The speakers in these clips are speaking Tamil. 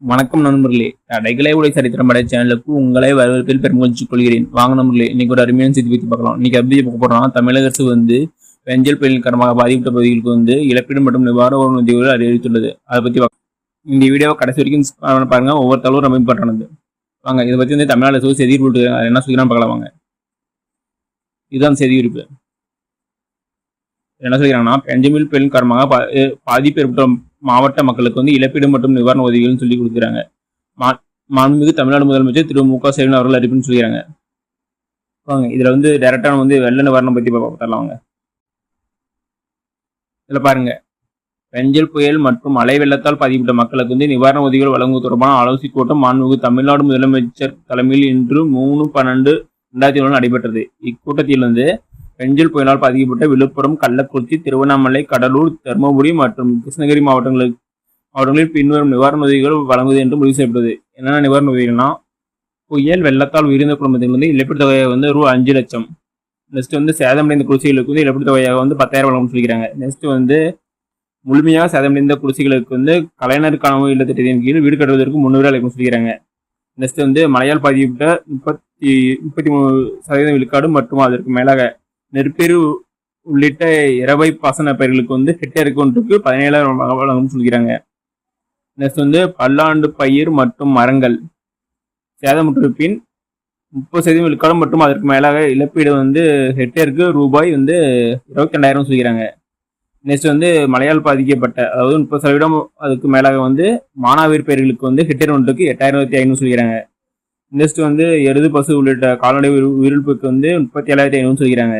வணக்கம் நண்பர்களே. அடைகளை உடைய சரித்திரம் படை சேனலுக்கு உங்களை வரவேற்பில் பெருமகிழ்ச்சி கொள்கிறேன். வாங்க நண்பர்களே இன்னைக்கு ஒரு அருமையான செய்தி பற்றி பார்க்கலாம். இன்னைக்கு அப்படி பார்க்க போறோம்னா தமிழக அரசு வந்து வெஞ்சல் புயலின் காரணமாக பாதிக்கப்பட்ட பகுதிகளுக்கு வந்து இழப்பீடு மற்றும் நிவாரண உதவிகள் அறிவித்துள்ளது அதை பத்தி இந்த வீடியோவை கடைசி வரைக்கும் பாருங்க. ஒவ்வொரு தலைவரும் ரொம்ப வாங்க இதை பத்தி வந்து தமிழ்நாடு அரசு செய்தி போட்டு என்ன சொல்லிக்கிறான்னு பார்க்கலாம் வாங்க. இதுதான் செய்தி குறிப்பு. என்ன சொல்கிறாங்கன்னா பெஞ்சமில் புயலின் காரணமாக பா- பாதிப்பு ஏற்பட்ட மாவட்ட மக்களுக்கு வந்து இழப்பீடு மற்றும் நிவாரண உதவிகள்னு சொல்லி கொடுக்குறாங்க. மா- மாண்புமிகு தமிழ்நாடு முதலமைச்சர் திரு மு க ஸ்டாலின் அவர்கள் அறிவிப்புன்னு சொல்லிக்கிறாங்க. வாங்க இதுல வந்து டேரெக்டாக வந்து வெள்ள நிவாரணம் பற்றி பார்க்கலாம் வாங்க. இதில் பாருங்க. பெஞ்சல் புயல் மற்றும் மழை வெள்ளத்தால் பாதிக்கப்பட்ட மக்களுக்கு வந்து நிவாரண உதவிகள் வழங்குவது தொடர்பான ஆலோசனை கூட்டம் மாண்புமிகு தமிழ்நாடு முதலமைச்சர் தலைமையில் இன்று மூணு பன்னெண்டு ரெண்டாயிரத்தி ஒன்று நடைபெற்றது. இக்கூட்டத்தில் வந்து பெஞ்சல் புயலால் பாதிக்கப்பட்ட விழுப்புரம் கள்ளக்குறிச்சி திருவண்ணாமலை கடலூர் தருமபுரி மற்றும் கிருஷ்ணகிரி மாவட்டங்களுக்கு மாவட்டங்களில் பின்வரும் நிவாரண உதவிகள் வழங்குவது என்று முடிவு செய்யப்பட்டது. என்னென்ன நிவாரண உதவிகள்னா புயல் வெள்ளத்தால் உயிரிழந்த குடும்பத்துக்கு வந்து இழப்பீட்டு தொகையாக வந்து ரூ. அஞ்சு லட்சம். நெக்ஸ்ட் வந்து சேதமடைந்த குடிசைகளுக்கு வந்து இழப்பீட்டு தொகையாக வந்து பத்தாயிரம் வழங்கும் சொல்லிக்கிறாங்க. நெக்ஸ்ட் வந்து முழுமையாக சேதமடைந்த குடிசைகளுக்கு வந்து கலைஞருக்கான கனவு திட்டத்தின் கீழ் வீடு கட்டுவதற்கு முந்நூறு அழைக்கும் சொல்லிக்கிறாங்க. நெக்ஸ்ட் வந்து மழையால் பாதிக்கப்பட்ட முப்பத்தி முப்பத்தி மூணு சதவீதம் விழுக்காடு மற்றும் அதற்கு மேலாக நெற்பேறு உள்ளிட்ட இரவை பாசன பயிர்களுக்கு வந்து ஹெக்டேர் ஒன்றுக்கு பதினேழாயிரம் வழங்கும் சொல்கிறாங்க நெக்ஸ்ட் வந்து பல்லாண்டு பயிர் மற்றும் மரங்கள். சேதமுற்ற பின் முப்பது சதவீதம் விழுக்காடு மற்றும் அதற்கு மேலாக இழப்பீடு வந்து ஹெக்டேருக்கு ரூபாய் வந்து இருபத்தி ரெண்டாயிரம் சொல்கிறாங்க நெக்ஸ்ட் வந்து மழையால் பாதிக்கப்பட்ட அதாவது முப்பது சதவீதம் அதுக்கு மேலாக வந்து மானாவீர் பயிர்களுக்கு வந்து ஹெக்டேர் ஒன்றுக்கு எட்டாயிரத்தி ஐநூறு சொல்கிறாங்க நெக்ஸ்ட் வந்து எருது பசு உள்ளிட்ட கால்நடை உயிர் உயிரிழப்புக்கு வந்து முப்பத்தி ஏழாயிரத்தி ஐநூறு சொல்கிறாங்க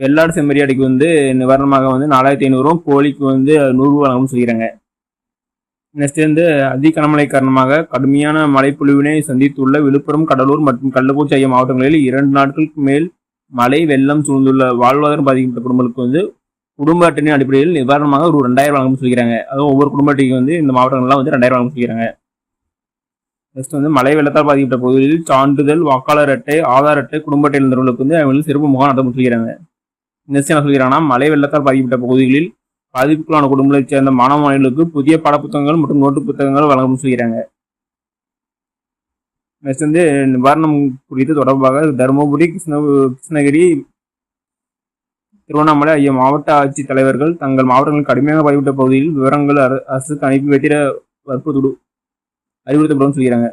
வெள்ளாடு செம்மறியாடிக்கு வந்து நிவாரணமாக வந்து நாலாயிரத்தி ஐநூறும் கோழிக்கு வந்து நூறு வழங்கணும்னு சொல்கிறாங்க நெக்ஸ்ட் வந்து அதிகனமழை காரணமாக கடுமையான மழைப்பொழிவினை சந்தித்துள்ள விழுப்புரம் கடலூர் மற்றும் கள்ளக்குறிச்சி ஆகிய மாவட்டங்களில் இரண்டு நாட்களுக்கு மேல் மழை வெள்ளம் சூழ்ந்துள்ள வாழ்வாதாரம் பாதிக்கப்பட்ட குடும்பங்களுக்கு வந்து குடும்ப அட்டையின் அடிப்படையில் நிவாரணமாக ஒரு ரெண்டாயிரம் வழங்கணும்னு சொல்கிறாங்க அதுவும் ஒவ்வொரு குடும்ப அட்டைக்கு வந்து இந்த மாவட்டங்கள்லாம் வந்து ரெண்டாயிரம் வழங்கணும்னு சொல்கிறாங்க நெக்ஸ்ட் வந்து மழை வெள்ளத்தால் பாதிக்கப்பட்ட பகுதிகளில் சான்றிதழ் வாக்காளர் அட்டை ஆதார் அட்டை குடும்ப அட்டை இருந்தவர்களுக்கு வந்து அவங்களுக்கு சிறப்பு முகாம் நடத்த சொல்கிறாங்க என்ன சொல்கிறாங்கன்னா மழை வெள்ளத்தால் பாதிக்கப்பட்ட பகுதிகளில் பாதிப்புக்குள்ளான குடும்பங்களைச் சேர்ந்த மாணவ மாணவிகளுக்கு புதிய பாடப்புத்தகங்கள் மற்றும் நோட்டு புத்தகங்கள் வழங்கும் சொல்கிறாங்க. நெக்ஸ்ட் வந்து நிவாரணம் குறித்து தொடர்பாக தருமபுரி கிருஷ்ண கிருஷ்ணகிரி திருவண்ணாமலை ஆகிய மாவட்ட ஆட்சித் தலைவர்கள் தங்கள் மாவட்டங்களில் கடுமையாக பாதிப்பட்ட பகுதியில் விவரங்கள் அர- அரசுக்கு அனுப்பி வைத்திட வற்புறுத்து அறிவுறுத்தப்படும் சொல்கிறாங்க.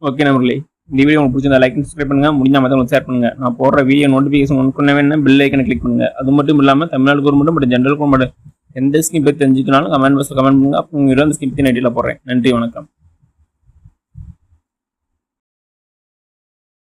ஓகே நண்பர்களே. இந்த வீடியோ உங்களுக்கு பிடிச்சிருந்தா லைக் சப்ஸ்கிரைப் பண்ணுங்க. முடிஞ்சா உங்களுக்கு ஷேர் பண்ணுங்க. நான் போடுற வீடியோ நோட்டிஃபிகேஷன் ஒன்று வேணும் பில் ஐக்கனை கிளிக் பண்ணுங்க. அது மட்டும் இல்லாமல் தமிழ்நாடு கவர்மெண்ட் மற்றும் ஜென்ரல் கவர்மெண்ட் எந்த ஸ்கீம் பற்றி தெரிஞ்சுக்கனாலும் கமெண்ட் பாக்ஸில் கமெண்ட் பண்ணுங்க. அப்போ உங்க அந்த ஸ்கீம் பற்றி நெட்டில் போடுறேன். நன்றி வணக்கம்.